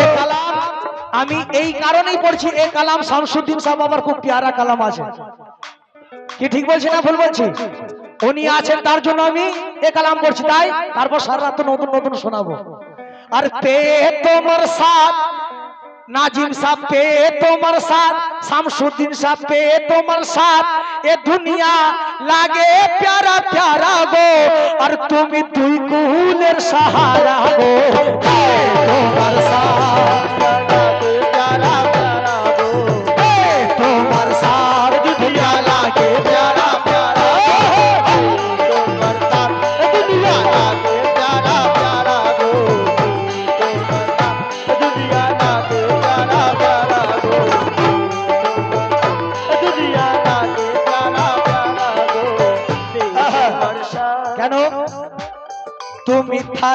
এ কালাম আমি এই কারণেই পড়ছি এ কালাম শামসুদ্দিন সাহেব আমার খুব পেয়ারা কালাম আছে। কি ঠিক বলছি না ভুল বলছি? উনি আছেন তার জন্য আমি এ কালাম পড়ছি তাই তারপর সারা রাত নতুন নতুন শোনাবো। আর পে তোমার সাথ নাজিম সাহ পে তোমার সাথ শামসুদ্দিন সাহ পে তোমার সাথ এ দুনিয়া লাগে প্যারা প্যারা গো। আর তুমি দুই কুলের সাহারা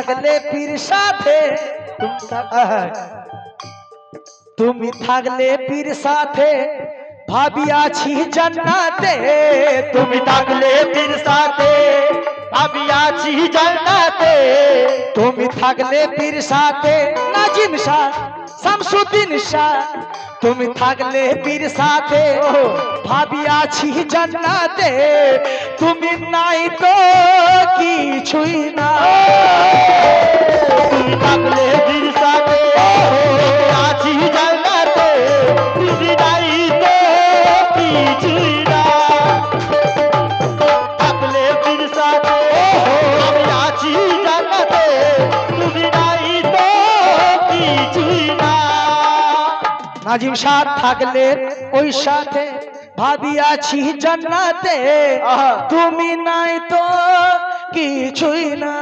থাকলে পীর সাথে আহা। তুমি থাকলে পীর সাথে ভাবিয়াছি জান্নাতে তুমি থাকলে পীর সাথে ভাবিয়াছি জান্নাতে তুমি থাকলে পীর সাথে নাজিম শাহ শামসুদ্দিন শাহ, তুমি থাকলে পীর সাথে, ভাবিয়াছি জান্নাতে, তুমি নাই তো কিছুই না। তুমি থাকলে পীর সাথে নাজিম সাহ থাকলে ওই সাথে ভাবিয়াছি জান্নাতে। তুমি নাই তো কিছুই না।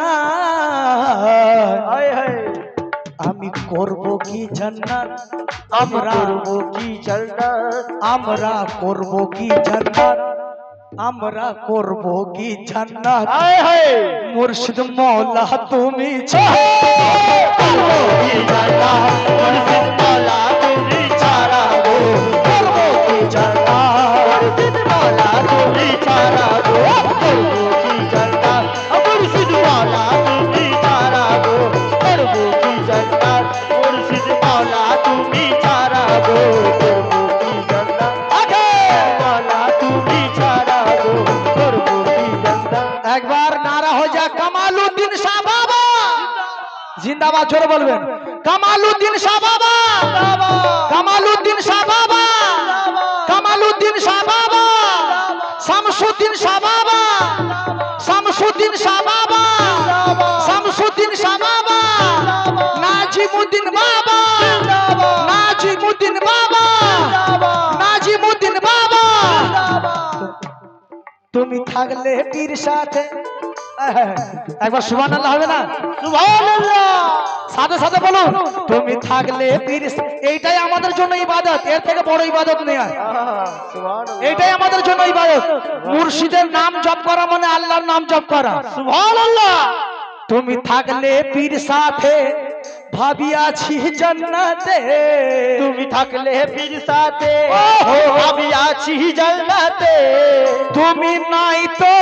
আমি করব কি জান্নাত? আমরা করব কি জান্নাত? আমরা করব কি জান্নাত? আমরা করব কি জান্নাত? মুর্শিদ মৌলা তুমি চাও কি জান্নাত? মুর্শিদ জিন্দাবাদ, জোরে বলবেন। কামালউদ্দিন শাহ বাবা কামালউদ্দিন শাহ বাবা কামালউদ্দিন শাহ বাবা শামসুদ্দিন শাহ বাবা শামসুদ্দিন শাহ বাবা শামসুদ্দিন শাহ বাবা নাজিমুদ্দিন বাবা। নাজিমুদ্দিন বাবা। নাজিমুদ্দিন বাবা। তুমি থাকলে পীর সাথে একবার সুবহান আল্লাহ হবে না? সাথে সাথে বলুন তুমি থাকলে পীর এইটাই আমাদের জন্য ইবাদত এর থেকে বড় ইবাদত নেই আর। এইটাই আমাদের জন্য ইবাদত। মুর্শিদের নাম জপ করা মানে আল্লাহর নাম জপ করা। সুবহানাল্লাহ। তুমি থাকলে পীর সাথে ভাবিয়াছি জান্নাতে। তুমি থাকলে পীর সাথে ভাবিয়াছি জান্নাতে। তুমি নাই তো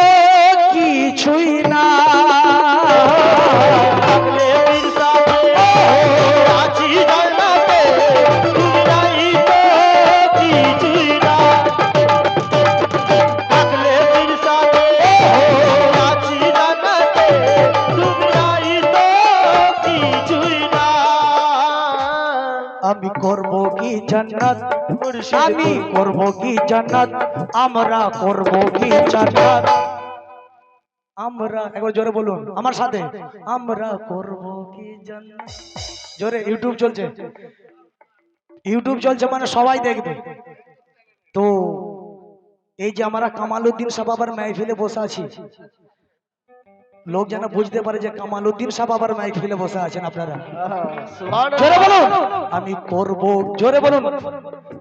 কিছুই না থাকলে পীর সাথে আছি জান্নাতে তুমি নাই তো কিছুই না থাকলে পীর সাথে আছি জান্নাতে তুমি নাই তো কিছুই না আমি করব কি জান্নাত আমি করব কি জান্নাত আমরা করব কি জান্নাত আমরা, একবার জোরে বলুন, আমার সাথে। আমরা করব কি জোরে ইউটিউব চলছে। ইউটিউব চলছে মানে সবাই দেখবে। তো, এই যে আমরা কামালউদ্দিন শাহ বাবার মাহফিলে বসে আছি। লোক যেন বুঝতে পারে যে কামালউদ্দিন শাহ বাবার মাহফিলে বসে আছেন আপনারা। জোরে বলুন, আমি করব, জোরে বলুন।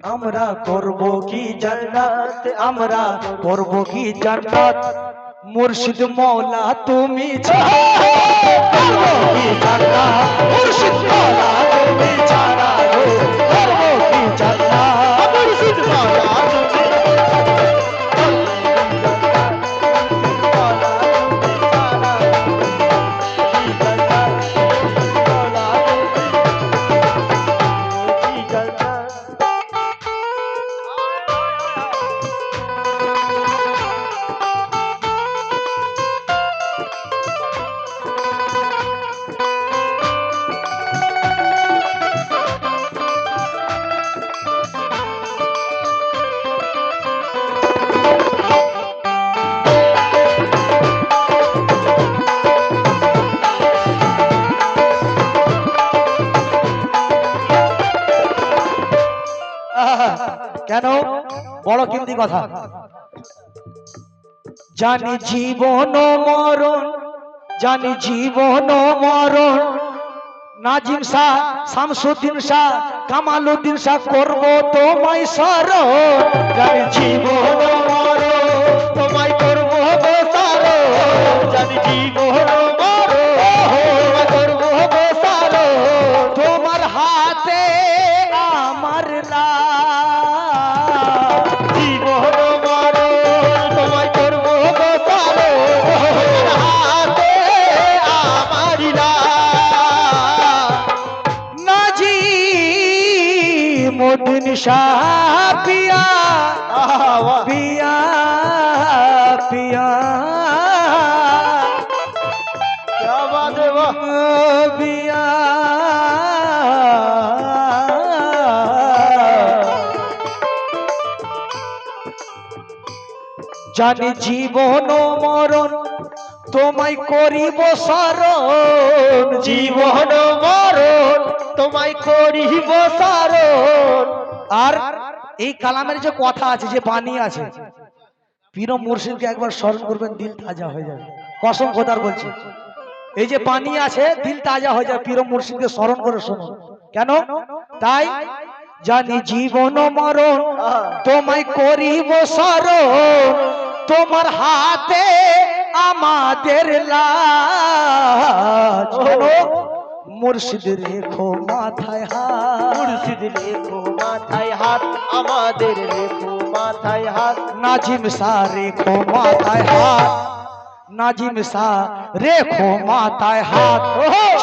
আমরা করব কি জান্নাত? আমরা করব কি জান্নাত? মুর্শিদ মৌলা তুমি ছাড়া করব কি জান্নাত মুর্শিদ মৌলা তুমি ছাড়া গো, করব কি জান্নাত মুর্শিদ মৌলা কিন্দি কথা? জানি জীবন মরণ, জানি জীবন মরণ। নাজিম শাহ, শামসুদ্দিন শাহ কামালুদ্দিন শাহ করব তোমায় সর জানি জীবন মরণ মতিন শাহ পিয়া পিয়া পিয়া। পিয়া। জানি জীবন মরণ তোমায় করিব স্মরণ জীবন মরণ তোমায় করিব স্মরণ আর এই কালামের যে কথা আছে, যে বাণী আছে, পীর মুর্শিদকে একবার স্মরণ করবেন, দিল তাজা হয়ে যাবে। কসম খোদার বলছি। এই যে পানি আছে, দিল তাজা হয়ে যাবে, পীর মুর্শিদকে স্মরণ করে শুনুন। কেন? তাই জানি জীবন মরণ, তোমায় করিব স্মরণ, তোমার হাতে আমাদের লাজ। মুর্শিদ রেখো মাথায় হাত। মুর্শিদ রেখো মাথায় হাত আমাদের রেখো মাথায় হাত নাজিম শাহ রেখো মাথায় হাত নাজিম শাহ রেখো মাথায় হাত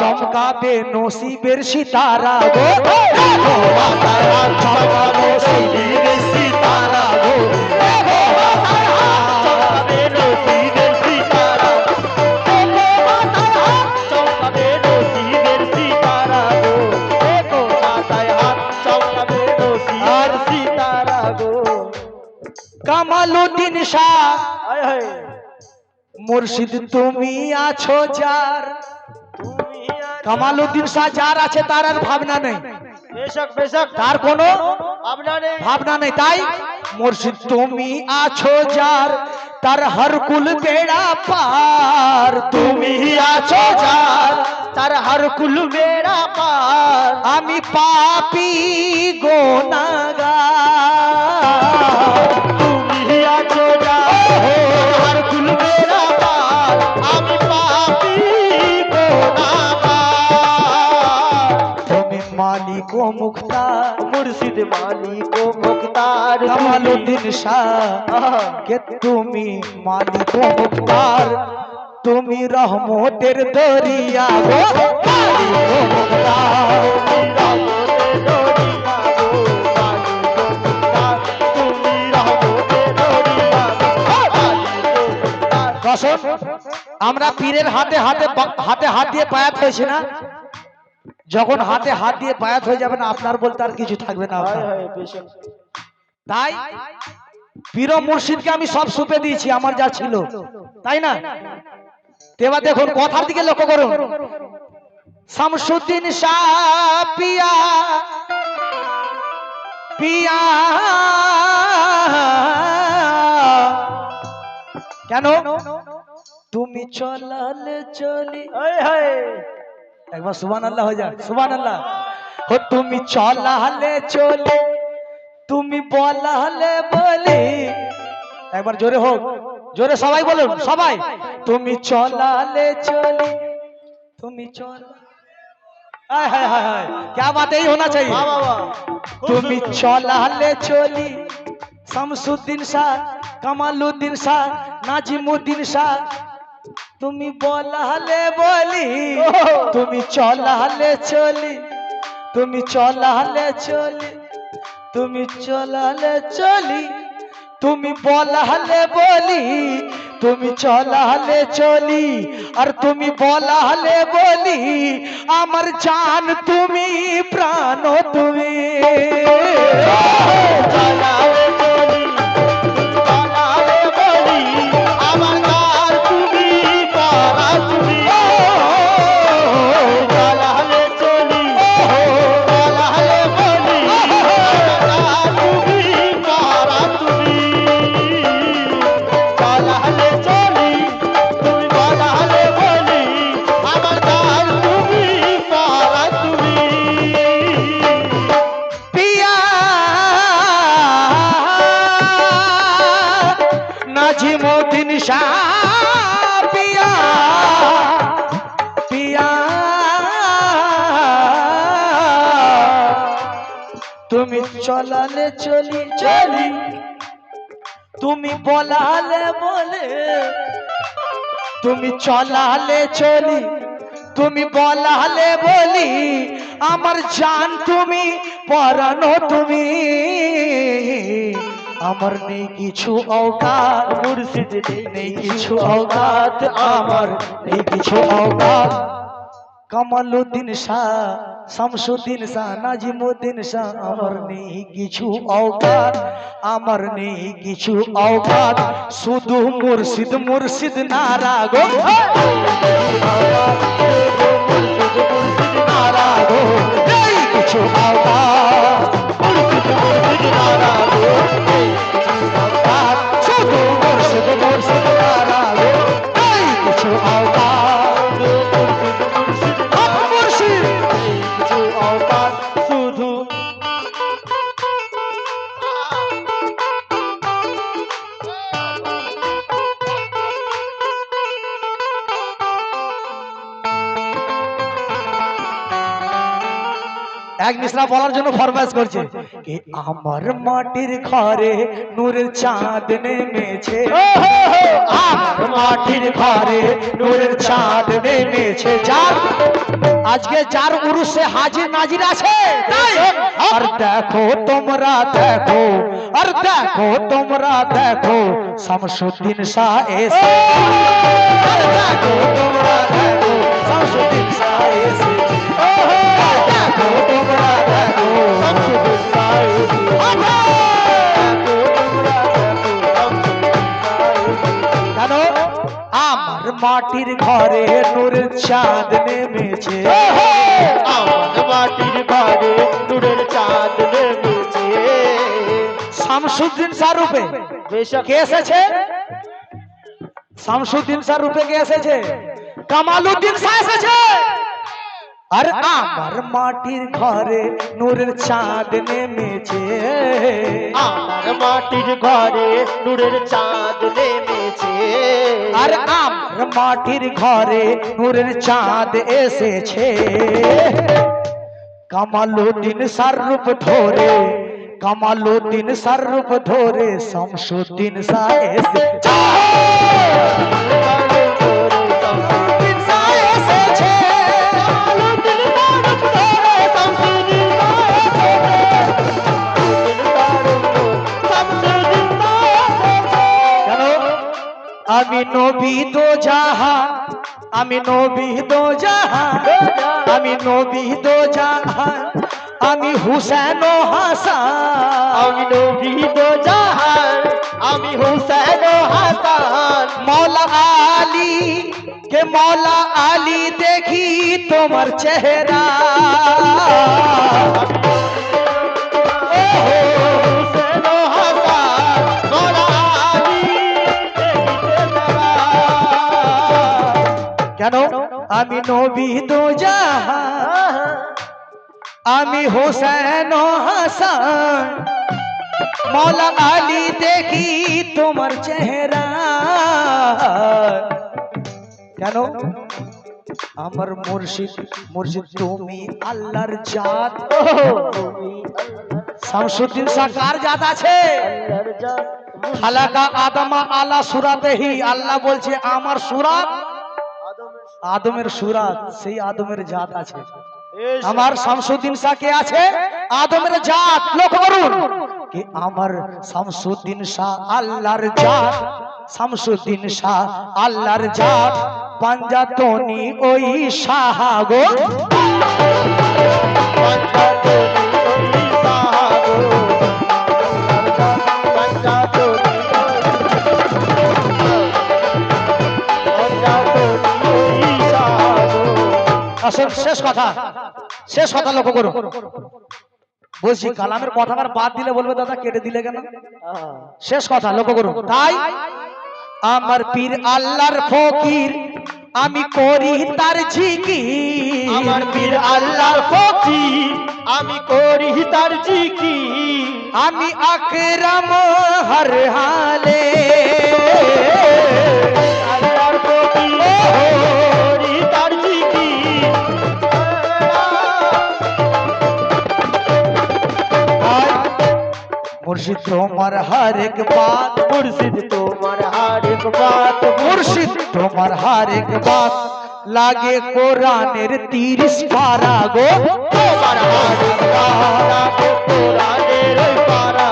চমকাবে নসিবের সিতারা গো রেখো মাথায় হাত চমকাবে নসিবের সিতারা গো। কামালুদ্দিন শাহ। মুর্শিদ তুমি আছো যার। তুমি কামালুদ্দিন শাহ যার আছে তার আর ভাবনা নেই। তার কোনো ভাবনা নেই। তাই মুর্শিদ তুমি আছো যার, তার হর কুল বেড়া পার। তুমি আছো যার, তার হর কুল বেড়া পার। আমি পাপি গোনাগার মালিক ও মুক্তার। কামালুদ্দিন শাহ কে তুমি মালিক ও মুক্তার? তুমি রহমতের দরিয়া গো মালিক ও মুক্তার। আমরা পীরের হাতে হাতে হাতে হাত দিয়ে পায়াত হয়েছে না। যখন হাতে হাত দিয়ে পায়াত হয়ে যাবেন আপনার বলতে আর কিছু থাকবে না। তাই পীর মুর্শিদকে আমি সব সুপে দিয়েছি আমার যা ছিল। তাই না? এবার দেখুন কথার দিকে লক্ষ্য করুন। শামসুদ্দিন শাহ পিয়া পিয়া। কেন? তুমি চলালে চলি। একবার সুবান আল্লাহ হয়ে যাক সুবান আল্লাহ ও তুমি চলালে চলে তুমি বলালে বলি একবার জোরে হোক জোরে সবাই বলুন সবাই তুমি চলালে চলি তুমি চল হায় হায় হায় হায় क्या बात यही होना चाहिए তুমি চলালে চলি শামসুদ্দিন শাহ কামালুদ্দিন শাহ নাজিমুদ্দিন শাহ তুমি বলালে বলি, তুমি চলালে চলি, তুমি চলালে চলি, তুমি চলালে চলি, তুমি বলালে বলি, তুমি চলালে চলি, আর তুমি বলালে বলি, আমার জান তুমি, প্রাণ তুমি। তুমি চলালে চলি চলি। তুমি বলালে বলে। তুমি চলালে চলি, তুমি বলালে বলি। আমার জান তুমি, পরানো তুমি। আমার নেই কিছু অকাত মুর্শিদ নেই কিছু অকাত আমার নেই কিছু অকাত কামালুদ্দিন শাহ শামসুদ্দিন শাহ নাজিমুদ্দিন শাহ আমার নেই কিছু অকাত আমার নেই কিছু অকাত শুধু মুর্শিদ মুর্শিদ নারা গো নারা গো নেই কিছু অকাত মুর্শিদ মুর্শিদ নারা গো এক মিশ্রা বলার জন্য ফরমাইশ করছে কি আমার মাটির ঘরে নূরের চাঁদ নেমেছে। আমার মাটির ঘরে নূরের চাঁদ নেমেছে। যার আজকে যার উরুসে হাজির নাজির আছে আর দেখো তোমরা দেখো আর দেখো তোমরা দেখো শামসুদ্দিন শাহ এসে আর দেখো তোমরা দেখো শামসুদ্দিন শাহ এসেছে কেন? আমার মাটির ঘরে নূরের চাঁদ নেমেছে। আমার মাটির ঘরে নূরের চাঁদ নেমেছে। শামসুদ্দিন শাহ রূপে বেশক কে এসেছে? শামসুদ্দিন শাহ রূপে কে এসেছে? কামালউদ্দিন শাহ এসেছে? আর আমার মাটির ঘরে নূরের চাঁদ নেমেছে। আমার মাটির ঘরে নূরের চাঁদ নেমেছে। আর আমার মাটির ঘরে নূরের চাঁদ এসেছে। কামালুদ্দিন সার রূপ ধরে কামালুদ্দিন সার রূপ ধরে শামসুদ্দিন শাহ আমি নবী দো জাহান আমি নবী দো জাহান আমি নবী দো জাহান আমি হুসেন ও হাসান আমি নবী দো জাহান আমি হুসেন ও হাসান মৌলা আলী কে মৌলা আলী দেখি তোমার চেহারা আমি নবী দো আমি হোসেন হাসান। মৌলা আলী দেখি তোমার চেহারা। কেন? আমার মুর্শিদ মুর্শিদ তুমি আল্লাহর জাত। শামসুদ্দিন শাহ কার জাত আছে? খালাকা আদমা আলা সুরাতেহি। আল্লাহ বলছে, আমার সুরাত আদমের সুরাত সেই আদমের জাত আছে। আমার শামসুদ্দিন শাহ কে আছে? আদমের জাত লক্ষ্য করুন। কি আমার শামসুদ্দিন শাহ আল্লাহর জাত? শামসুদ্দিন শাহ আল্লাহর জাত? পাঞ্জাতনি ওই সাহাগো। আসল শেষ কথা। শেষ কথা লক্ষ্য করুন। বলছি কালামের কথাবার বাদ দিলে বলবে দাদা কেটে দিলে কেন? শেষ কথা লক্ষ্য করুন। তাই আমার পীর আল্লাহর ফকির আমি করি তার ঝিকি আমার পীর আল্লাহর ফকির আমি করি তার জিকি আমি আকরাম হর হালে। মুর্শিদ তোমার হর এক বাত মুর্শিদ তোমার হার এক বাত মুর্শিদ তোমার হর এক বাত লাগে কোরআনের তিরিশ পারা গো তোমার হার এক বাত লাগে কোরআনের ওই পারা